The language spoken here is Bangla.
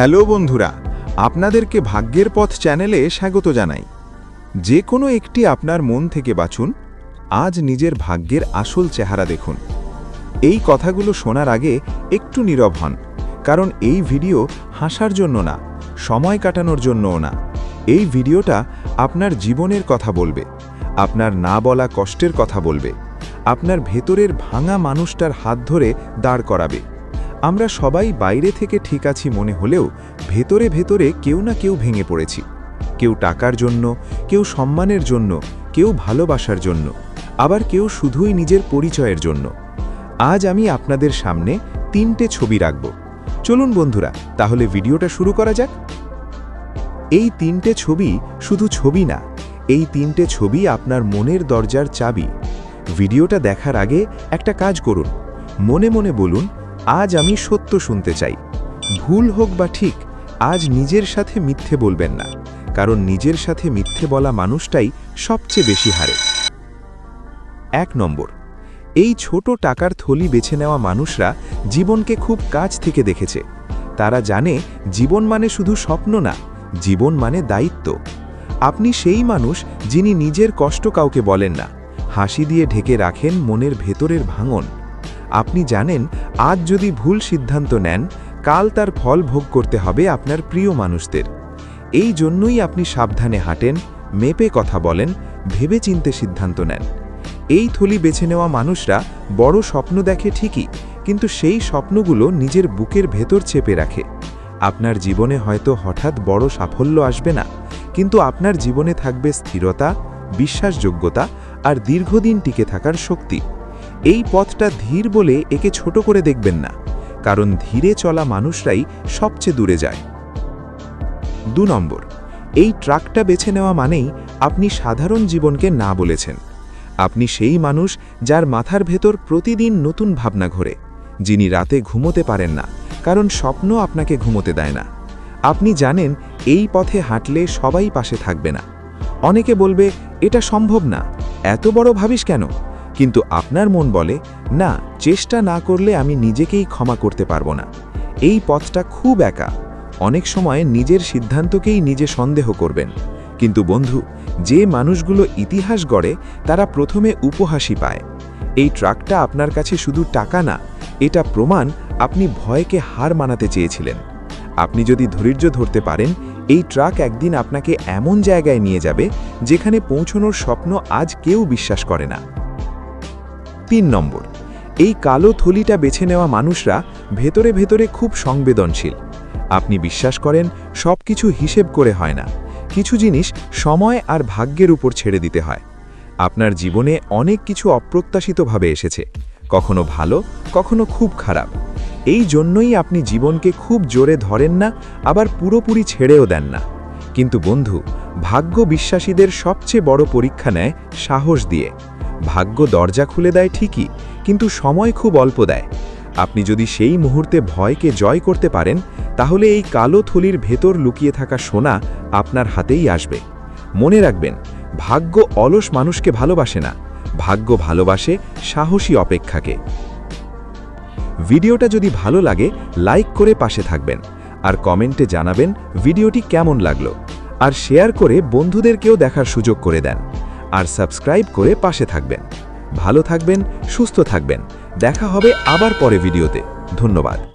হ্যালো বন্ধুরা, আপনাদেরকে ভাগ্যের পথ চ্যানেলে স্বাগত জানাই। যে কোনো একটি আপনার মন থেকে বাছুন আজ নিজের ভাগ্যের আসল চেহারা দেখুন। এই কথাগুলো শোনার আগে একটু নীরব হন, কারণ এই ভিডিও হাসার জন্য না, সময় কাটানোর জন্যও না। এই ভিডিওটা আপনার জীবনের কথা বলবে, আপনার না বলা কষ্টের কথা বলবে, আপনার ভেতরের ভাঙা মানুষটার হাত ধরে দাঁড় করাবে। আমরা সবাই বাইরে থেকে ঠিক আছি মনে হলেও ভেতরে ভেতরে কেউ না কেউ ভেঙে পড়েছি। কেউ টাকার জন্য, কেউ সম্মানের জন্য, কেউ ভালোবাসার জন্য, আবার কেউ শুধুই নিজের পরিচয়ের জন্য। আজ আমি আপনাদের সামনে তিনটে ছবি রাখব। চলুন বন্ধুরা, তাহলে ভিডিওটা শুরু করা যাক। এই তিনটে ছবি শুধু ছবি না, এই তিনটে ছবি আপনার মনের দরজার চাবি। ভিডিওটা দেখার আগে একটা কাজ করুন। মনে মনে বলুন আজ আমি সত্য শুনতে চাই। ভুল হোক বা ঠিক, আজ নিজের সাথে মিথ্যে বলবেন না, কারণ নিজের সাথে মিথ্যে বলা মানুষটাই সবচেয়ে বেশি হারে। এক নম্বর, এই ছোট টাকার থলি বেছে নেওয়া মানুষরা জীবনকে খুব কাছ থেকে দেখেছে। তারা জানে জীবন মানে শুধু স্বপ্ন না, জীবন মানে দায়িত্ব। আপনি সেই মানুষ যিনি নিজের কষ্ট কাউকে বলেন না, হাসি দিয়ে ঢেকে রাখেন মনের ভেতরের ভাঙন। আপনি জানেন, আজ যদি ভুল সিদ্ধান্ত নেন, কাল তার ফল ভোগ করতে হবে আপনার প্রিয় মানুষদের। এই জন্যই আপনি সাবধানে হাঁটেন, মেপে কথা বলেন ভেবে চিনতে সিদ্ধান্ত নেন। এই থলি বেছে নেওয়া মানুষরা বড় স্বপ্ন দেখে ঠিকই, কিন্তু সেই স্বপ্নগুলো নিজের বুকের ভেতর চেপে রাখে। আপনার জীবনে হয়তো হঠাৎ বড় সাফল্য আসবে না, কিন্তু আপনার জীবনে থাকবে স্থিরতা, বিশ্বাসযোগ্যতা আর দীর্ঘদিন টিকে থাকার শক্তি। এই পথটা ধীর বলে একে ছোট করে দেখবেন না, কারণ ধীরে চলা মানুষরাই সবচেয়ে দূরে যায়। দু নম্বর, এই ট্রাকটা বেছে নেওয়া মানেই আপনি সাধারণ জীবনকে না বলেছেন। আপনি সেই মানুষ যার মাথার ভেতর প্রতিদিন নতুন ভাবনা ঘোরে, যিনি রাতে ঘুমোতে পারেন না, কারণ স্বপ্ন আপনাকে ঘুমোতে দেয় না। আপনি জানেন এই পথে হাঁটলে সবাই পাশে থাকবে না। অনেকে বলবে, এটা সম্ভব না, এত বড় ভাবিস কেন? কিন্তু আপনার মন বলে, না, চেষ্টা না করলে আমি নিজেকেই ক্ষমা করতে পারব না। এই পথটা খুব একা। অনেক সময় নিজের সিদ্ধান্তকেই নিজে সন্দেহ করবেন। কিন্তু বন্ধু, যে মানুষগুলো ইতিহাস গড়ে, তারা প্রথমে উপহাসি পায়। এই ট্রাকটা আপনার কাছে শুধু টাকা না, এটা প্রমাণ আপনি ভয়কে হার মানাতে চেয়েছিলেন। আপনি যদি ধৈর্য ধরতে পারেন, এই ট্রাক একদিন আপনাকে এমন জায়গায় নিয়ে যাবে, যেখানে পৌঁছনোর স্বপ্ন আজ কেউ বিশ্বাস করে না। তিন নম্বর। এই কালো থলিটা বেছে নেওয়া মানুষরা ভেতরে ভেতরে খুব সংবেদনশীল। আপনি বিশ্বাস করেন সব কিছু হিসেব করে হয় না। কিছু জিনিস সময় আর ভাগ্যের উপর ছেড়ে দিতে হয়। আপনার জীবনে অনেক কিছু অপ্রত্যাশিতভাবে এসেছে। কখনো ভালো, কখনো খুব খারাপ। এই জন্যই আপনি জীবনকে খুব জোরে ধরেন না, আবার পুরোপুরি ছেড়েও দেন না। কিন্তু বন্ধু ভাগ্য বিশ্বাসীদের সবচেয়ে বড় পরীক্ষা নেয় সাহস দিয়ে। ভাগ্য দরজা খুলে দেয় ঠিকই, কিন্তু সময় খুব অল্প দেয়। আপনি যদি সেই মুহূর্তে ভয়কে জয় করতে পারেন, তাহলে এই কালো থলির ভেতর লুকিয়ে থাকা সোনা আপনার হাতেই আসবে। মনে রাখবেন, ভাগ্য অলস মানুষকে ভালোবাসে না, ভাগ্য ভালোবাসে সাহসী অপেক্ষাকে। ভিডিওটা যদি ভালো লাগে, লাইক করে পাশে থাকবেন, আর কমেন্টে জানাবেন ভিডিওটি কেমন লাগল, আর শেয়ার করে বন্ধুদেরকেও দেখার সুযোগ করে দেন। আর সাবস্ক্রাইব করে পাশে থাকবেন। ভালো থাকবেন, সুস্থ থাকবেন। দেখা হবে আবার পরে ভিডিওতে। ধন্যবাদ।